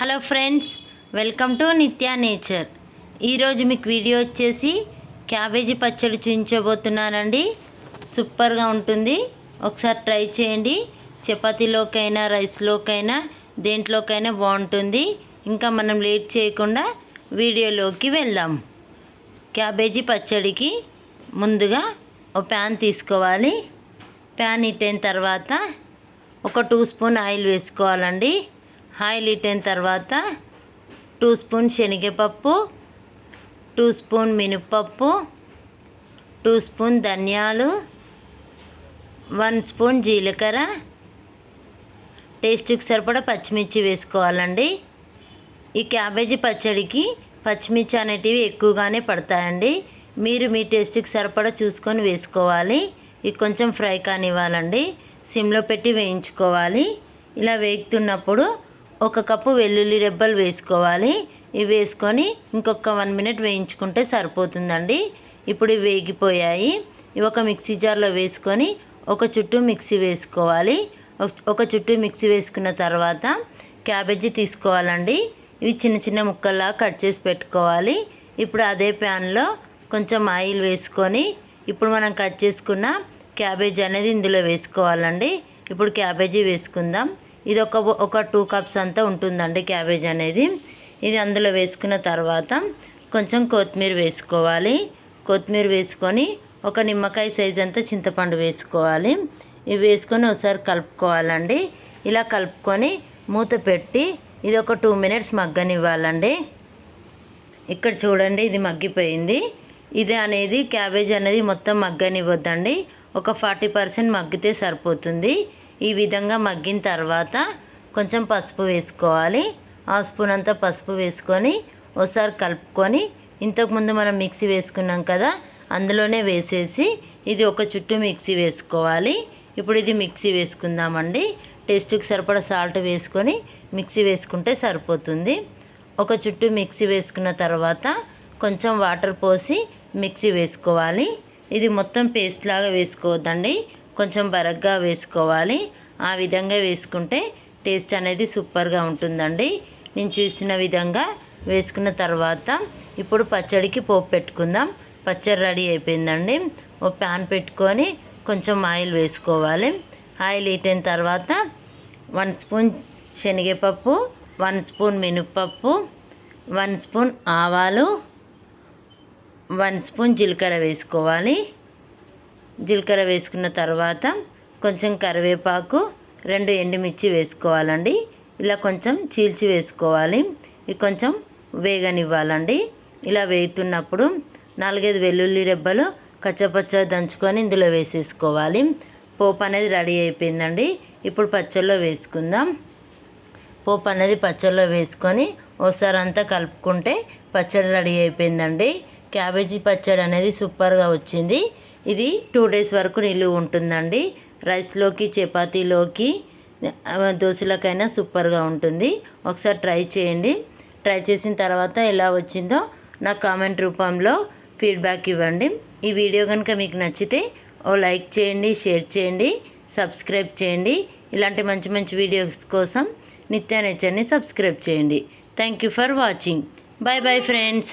Hello friends welcome to Nitya nature. ఈరోజు మీకు video వచ్చేసి క్యాబేజీ పచ్చడి చూపించబోతున్నానండి. సూపర్గా ఉంటుంది. ఒకసారి ట్రై చేయండి. చపాతీలోకైనా రైస్లోకైనా దేంట్లోకైనా బాగుంటుంది. ఇంకా మనం లేట్ చేయకుండా వీడియోలోకి వెళ్దాం. క్యాబేజీ పచ్చడికి ముందుగా ఒక ప్యాన్ తీసుకోవాలి. ప్యాన్ ఇట్టైన తర్వాత ఒక టూ స్పూన్ ఆయిల్ వేసుకోవాలండి. ఆయిల్ హీట్ తర్వాత టూ స్పూన్ శనగపప్పు టూ స్పూన్ మినప్పప్పు టూ స్పూన్ ధనియాలు వన్ స్పూన్ జీలకర్ర. టేస్ట్కి సరిపడా పచ్చిమిర్చి వేసుకోవాలండి. ఈ క్యాబేజీ పచ్చడికి పచ్చిమిర్చి అనేటివి ఎక్కువగానే పడతాయండి. మీరు మీ టేస్ట్కి సరిపడా చూసుకొని వేసుకోవాలి. ఇవి కొంచెం ఫ్రై కానివ్వాలండి. సిమ్లో పెట్టి వేయించుకోవాలి. ఇలా వేగుతున్నప్పుడు ఒక కప్పు వెల్లుల్లి రెబ్బలు వేసుకోవాలి. ఇవి వేసుకొని ఇంకొక వన్ మినిట్ వేయించుకుంటే సరిపోతుందండి. ఇప్పుడు ఇవి వేగిపోయాయి. ఇవి ఒక మిక్సీ జార్లో వేసుకొని ఒక చుట్టూ మిక్సీ వేసుకోవాలి. ఒక- ఒక చుట్టూ మిక్సీ వేసుకున్న తర్వాత క్యాబేజీ తీసుకోవాలండి. ఇవి చిన్న చిన్న ముక్కల్లా కట్ చేసి పెట్టుకోవాలి. ఇప్పుడు అదే ప్యాన్లో కొంచెం ఆయిల్ వేసుకొని ఇప్పుడు మనం కట్ చేసుకున్న క్యాబేజీ అనేది ఇందులో వేసుకోవాలండి. ఇప్పుడు క్యాబేజీ వేసుకుందాం. ఇది ఒక ఒక టూ కప్స్ అంతా ఉంటుందండి క్యాబేజ్ అనేది. ఇది అందులో వేసుకున్న తర్వాత కొంచెం కొత్తిమీర వేసుకోవాలి. కొత్తిమీర వేసుకొని ఒక నిమ్మకాయ సైజ్ అంతా చింతపండు వేసుకోవాలి. ఇవి వేసుకొని ఒకసారి కలుపుకోవాలండి. ఇలా కలుపుకొని మూత పెట్టి ఇది ఒక టూ మినిట్స్ మగ్గనివ్వాలండి. ఇక్కడ చూడండి ఇది మగ్గిపోయింది. ఇది అనేది క్యాబేజ్ అనేది మొత్తం మగ్గనివ్వద్దండి. ఒక ఫార్టీ పర్సెంట్ మగ్గితే సరిపోతుంది. ఈ విధంగా మగ్గిన తర్వాత కొంచెం పసుపు వేసుకోవాలి. ఆ స్పూన్ అంతా పసుపు వేసుకొని ఒకసారి కలుపుకొని ఇంతకుముందు మనం మిక్సీ వేసుకున్నాం కదా అందులోనే వేసేసి ఇది ఒక చుట్టూ మిక్సీ వేసుకోవాలి. ఇప్పుడు ఇది మిక్సీ వేసుకుందామండి. టేస్ట్కి సరిపడా సాల్ట్ వేసుకొని మిక్సీ వేసుకుంటే సరిపోతుంది. ఒక చుట్టూ మిక్సీ వేసుకున్న తర్వాత కొంచెం వాటర్ పోసి మిక్సీ వేసుకోవాలి. ఇది మొత్తం పేస్ట్ లాగా వేసుకోవద్దండి. కొంచెం బరగ్గా వేసుకోవాలి. ఆ విధంగా వేసుకుంటే టేస్ట్ అనేది సూపర్గా ఉంటుందండి. నేను చూసిన విధంగా వేసుకున్న తర్వాత ఇప్పుడు పచ్చడికి పోపు పెట్టుకుందాం. పచ్చడి రెడీ అయిపోయిందండి. ఓ ప్యాన్ పెట్టుకొని కొంచెం ఆయిల్ వేసుకోవాలి. ఆయిల్ హీట్ అయిన తర్వాత వన్ స్పూన్ శనగపప్పు వన్ స్పూన్ మినప్పప్పు వన్ స్పూన్ ఆవాలు వన్ స్పూన్ జీలకర్ర వేసుకోవాలి. జీలకర్ర వేసుకున్న తర్వాత కొంచెం కరివేపాకు రెండు ఎండుమిర్చి వేసుకోవాలండి. ఇలా కొంచెం చీల్చి వేసుకోవాలి. ఇది కొంచెం వేగనివ్వాలండి. ఇలా వేగుతున్నప్పుడు నాలుగైదు వెల్లుల్లి రెబ్బలు కచ్చపచ్చ దంచుకొని ఇందులో వేసేసుకోవాలి. పోపు అనేది రెడీ అయిపోయిందండి. ఇప్పుడు పచ్చళ్ళలో వేసుకుందాం. పోపు అనేది పచ్చళ్ళలో వేసుకొని ఒకసారి అంతా కలుపుకుంటే పచ్చడి రెడీ అయిపోయిందండి. క్యాబేజీ పచ్చడి అనేది సూపర్గా వచ్చింది. ఇది టూ డేస్ వరకు నిలువ ఉంటుందండి. రైస్లోకి చపాతీలోకి దోశలకైనా సూపర్గా ఉంటుంది. ఒకసారి ట్రై చేయండి. ట్రై చేసిన తర్వాత ఎలా వచ్చిందో నాకు కామెంట్ రూపంలో ఫీడ్బ్యాక్ ఇవ్వండి. ఈ వీడియో కనుక మీకు నచ్చితే ఓ లైక్ చేయండి షేర్ చేయండి సబ్స్క్రైబ్ చేయండి. ఇలాంటి మంచి మంచి వీడియోస్ కోసం నిత్యా నేచర్ని సబ్స్క్రైబ్ చేయండి. Thank you for watching bye bye friends